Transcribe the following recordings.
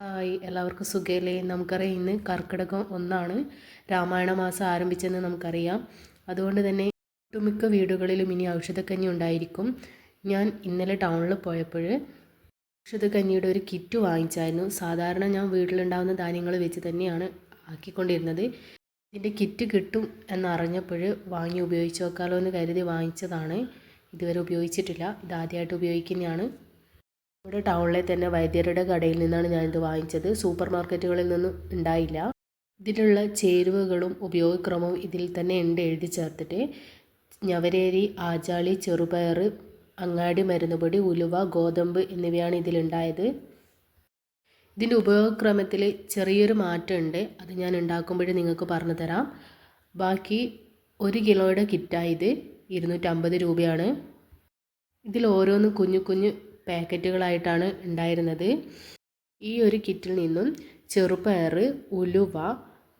Hi എല്ലാവർക്കും സുഖമല്ലേ നമുക്കറിയാം ഇന്ന് കർക്കിടകം ഒന്നാണ്. രാമായണ മാസം ആരംഭിച്ചെന്ന് നമുക്കറിയാം. അതുകൊണ്ട് തന്നെ ഒട്ടുമിക്ക വീടുകളിലും ഇനി ഔഷധക്കഞ്ഞി ഉണ്ടായിരിക്കും. ഞാൻ ഇന്നലെ ടൗണിൽ പോയപ്പോൾ ഔഷധക്കഞ്ഞിയുടെ ഒരു കിറ്റ് വാങ്ങിച്ചായിരുന്നു. സാധാരണ ഞാൻ വീട്ടിലുണ്ടാകുന്ന ധാന്യങ്ങൾ വെച്ച് തന്നെയാണ് ആക്കിക്കൊണ്ടിരുന്നത്. ഇതിന്റെ കിറ്റ് കിട്ടും എന്നറിഞ്ഞപ്പോൾ വാങ്ങി ഉപയോഗിച്ച് നോക്കാമല്ലോ എന്ന് കരുതി വാങ്ങിച്ചതാണ്. ഇതുവരെ ഉപയോഗിച്ചിട്ടില്ല. ഇതാദ്യമായിട്ട് ഉപയോഗിക്കുന്നതാണ്. ഇവിടെ ടൗണിലെ തന്നെ വൈദ്യരുടെ കടയിൽ നിന്നാണ് ഞാനിത് വാങ്ങിച്ചത്. സൂപ്പർ മാർക്കറ്റുകളിൽ നിന്നും ഉണ്ടായില്ല. ഇതിലുള്ള ചേരുവകളും ഉപയോഗക്രമവും ഇതിൽ തന്നെ ഉണ്ട് എഴുതി ചേർത്തിട്ട്. ഞവരേരി ആജാളി ചെറുപയർ അങ്ങാടി മരുന്നുപൊടി ഉലുവ ഗോതമ്പ് എന്നിവയാണ് ഇതിലുണ്ടായത്. ഇതിന്റെ ഉപയോഗക്രമത്തിൽ ചെറിയൊരു മാറ്റമുണ്ട്. അത് ഞാൻ ഉണ്ടാക്കുമ്പോഴേ നിങ്ങൾക്ക് പറഞ്ഞു തരാം. ബാക്കി ഒരു കിലോയുടെ കിറ്റായത് ഇരുന്നൂറ്റമ്പത് രൂപയാണ്. ഇതിൽ ഓരോന്ന് കുഞ്ഞു കുഞ്ഞു പാക്കറ്റുകളായിട്ടാണ് ഉണ്ടായിരുന്നത്. ഈ ഒരു കിറ്റിൽ നിന്നും ചെറുപയർ ഉലുവ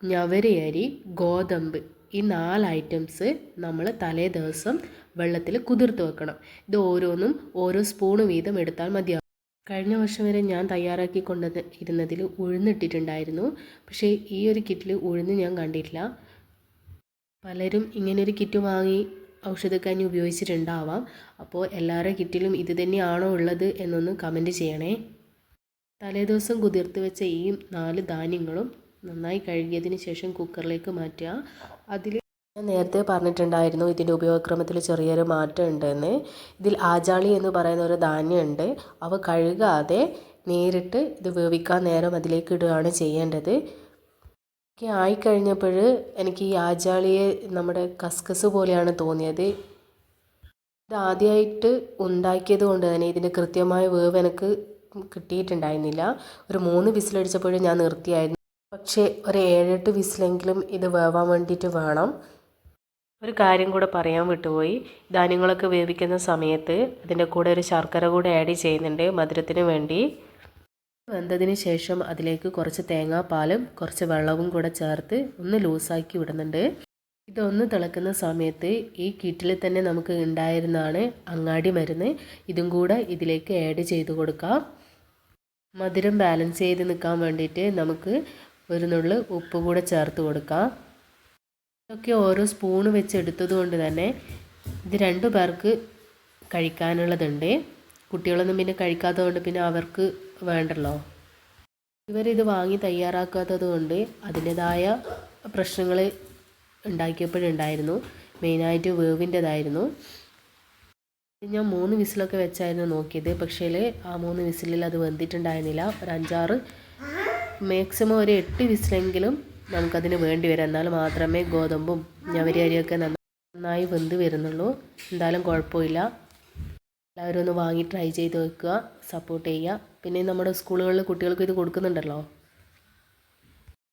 ഞവരയരി ഗോതമ്പ് ഈ നാല് ഐറ്റംസ് നമ്മൾ തലേ ദിവസം വെള്ളത്തിൽ കുതിർത്ത് വെക്കണം. ഇത് ഓരോന്നും ഓരോ സ്പൂണ് വീതം എടുത്താൽ മതിയാവും. കഴിഞ്ഞ വർഷം വരെ ഞാൻ തയ്യാറാക്കി കൊണ്ടത് ഇരുന്നതിൽ ഉഴുന്നിട്ടിട്ടുണ്ടായിരുന്നു. പക്ഷേ ഈ ഒരു കിറ്റിൽ ഉഴുന്ന് ഞാൻ കണ്ടിട്ടില്ല. പലരും ഇങ്ങനൊരു കിറ്റ് വാങ്ങി ഔഷധക്കഞ്ഞി ഉപയോഗിച്ചിട്ടുണ്ടാവാം. അപ്പോൾ എല്ലാവരുടെ കിറ്റിലും ഇത് തന്നെയാണോ ഉള്ളത് എന്നൊന്ന് കമന്റ് ചെയ്യണേ. തലേദിവസം കുതിർത്ത് വെച്ച ഈ നാല് ധാന്യങ്ങളും നന്നായി കഴുകിയതിന് ശേഷം കുക്കറിലേക്ക് മാറ്റുക. അതിൽ നേരത്തെ പറഞ്ഞിട്ടുണ്ടായിരുന്നു ഇതിന്റെ ഉപയോഗക്രമത്തിൽ ചെറിയൊരു മാറ്റം ഉണ്ടെന്ന്. ഇതിൽ ആജാളി എന്ന് പറയുന്ന ഒരു ധാന്യമുണ്ട്. അവ കഴുകാതെ നേരിട്ട് ഇത് വേവിക്കാൻ നേരം അതിലേക്ക് ഇടുകയാണ് ചെയ്യേണ്ടത്. ഒക്കെ ആയിക്കഴിഞ്ഞപ്പോൾ എനിക്ക് ഈ ആജാളിയെ നമ്മുടെ കസ്കസ് പോലെയാണ് തോന്നിയത്. ഇത് ആദ്യമായിട്ട് ഉണ്ടാക്കിയത് കൊണ്ട് തന്നെ ഇതിന്റെ കൃത്യമായ വേവ് എനിക്ക് കിട്ടിയിട്ടുണ്ടായിരുന്നില്ല. ഒരു മൂന്ന് വിസിലടിച്ചപ്പോഴും ഞാൻ നിർത്തിയായിരുന്നു. പക്ഷേ ഒരു ഏഴെട്ട് വിസിലെങ്കിലും ഇത് വേവാൻ വേണ്ടിയിട്ട് വേണം. ഒരു കാര്യം കൂടെ പറയാൻ വിട്ടുപോയി. ധാന്യങ്ങളൊക്കെ വേവിക്കുന്ന സമയത്ത് അതിന്റെ കൂടെ ഒരു ശർക്കര കൂടെ ആഡ് ചെയ്യുന്നുണ്ട് മധുരത്തിന് വേണ്ടി. വെന്തതിന് ശേഷം അതിലേക്ക് കുറച്ച് തേങ്ങാപ്പാലും കുറച്ച് വെള്ളവും കൂടെ ചേർത്ത് ഒന്ന് ലൂസാക്കി വിടുന്നുണ്ട്. ഇതൊന്ന് തിളക്കുന്ന സമയത്ത് ഈ കിറ്റിൽ തന്നെ നമുക്ക് ഉണ്ടായിരുന്നതാണ് അങ്ങാടി മരുന്ന്. ഇതും കൂടെ ഇതിലേക്ക് ആഡ് ചെയ്ത് കൊടുക്കാം. മധുരം ബാലൻസ് ചെയ്ത് നിൽക്കാൻ വേണ്ടിയിട്ട് നമുക്ക് ഒരു നുള്ളു ഉപ്പ് കൂടെ ചേർത്ത് കൊടുക്കാം. ഇതൊക്കെ ഓരോ സ്പൂണ് വെച്ച് എടുത്തത് കൊണ്ട് തന്നെ ഇത് രണ്ടു പേർക്ക് കഴിക്കാനുള്ളതുണ്ട്. കുട്ടികളൊന്നും പിന്നെ കഴിക്കാത്തതുകൊണ്ട് പിന്നെ അവർക്ക് വേണ്ടല്ലോ. ഇവരിത് വാങ്ങി തയ്യാറാക്കാത്തത് കൊണ്ട് അതിന്റെതായ പ്രശ്നങ്ങൾ ഉണ്ടാക്കിയപ്പോഴുണ്ടായിരുന്നു. മെയിനായിട്ട് വേവിന്റെതായിരുന്നു. ഞാൻ മൂന്ന് വിസിലൊക്കെ വെച്ചായിരുന്നു നോക്കിയത്. പക്ഷേ ആ മൂന്ന് വിസിലിൽ അത് വെന്തിട്ടുണ്ടായിരുന്നില്ല. ഒരു അഞ്ചാറ് മാക്സിമം ഒരു എട്ട് വിസിലെങ്കിലും നമുക്കതിന് വേണ്ടി വരാം. എന്നാൽ മാത്രമേ ഗോതമ്പും ഞവരി അരിയൊക്കെ നന്നായി വെന്ത് വരുന്നുള്ളൂ. എന്തായാലും കുഴപ്പമില്ല. എല്ലാവരും ഒന്ന് വാങ്ങി ട്രൈ ചെയ്ത് വെക്കുക സപ്പോർട്ട് ചെയ്യുക. പിന്നെ നമ്മുടെ സ്കൂളുകളിൽ കുട്ടികൾക്ക് ഇത് കൊടുക്കുന്നുണ്ടല്ലോ?